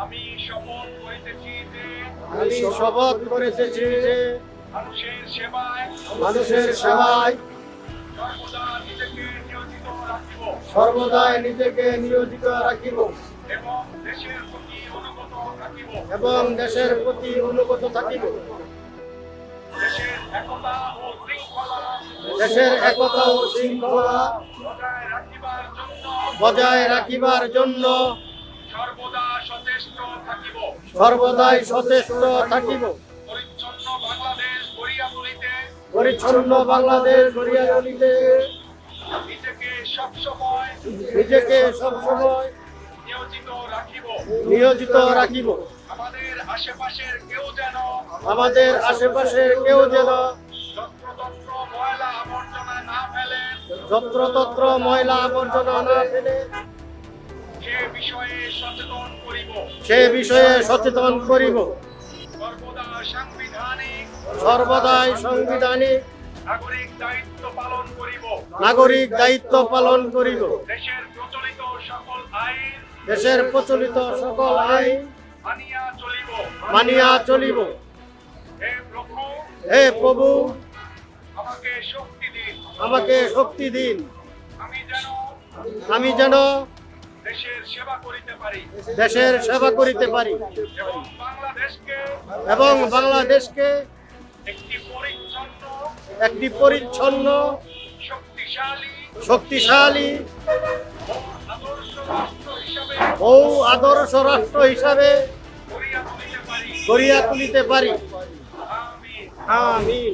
আমি শপথ করিতেছি যে আমি শপথ করিতেছি যে মানুষের সেবায় মানুষের সেবায় সর্বদা নিজেকে নিয়োজিত রাখিব। সর্বদাই নিজেকে নিয়োজিত রাখিব। এবং দেশের প্রতি অনুগত থাকিব এবং দেশের প্রতি অনুগত থাকিব। দেশের একতা ও শৃঙ্খলা দেশের একতা ও শৃঙ্খলা বজায় রাখিবার জন্য বজায় রাখিবার জন্য সর্বদা সচেষ্ট থাকিব। সর্বদাই সচেষ্ট থাকিব। পরিচ্ছন্ন বাংলাদেশ গড়িয়া তুলিতে। পরিচ্ছন্ন বাংলাদেশ গড়িয়া তুলিতে। নিজেকে সবসময় নিজেকে সবসময় নিয়োজিত রাখিব। নিয়োজিত রাখিব। আমাদের আশেপাশের কেউ যেন আমাদের আশেপাশের কেউ যেন যত্রতত্র ময়লা আবর্জনা না ফেলেন যত্রতত্র ময়লা আবর্জনা না ফেলে। সে বিষয়ে সচেতন করিব। সর্বদাই সাংবিধানিক নাগরিক দায়িত্ব পালন করিব। নাগরিক দায়িত্ব পালন করিব। দেশের প্রচলিত সকল আইন দেশের প্রচলিত সকল আইন মানিয়া চলিব। মানিয়া চলিব। হে প্রভু হে প্রভু আমাকে শক্তি দিন। আমাকে শক্তি দিন। আমি যেন আমি যেন দেশের সেবা করিতে পারি। দেশের সেবা করিতে পারি। এবং বাংলাদেশকে এবং বাংলাদেশকে একটি পরিচ্ছন্ন একটি পরিচ্ছন্ন শক্তিশালী শক্তিশালী ও আদর্শ রাষ্ট্র হিসাবে গড়িয়া তুলিতে পারি। আমিন।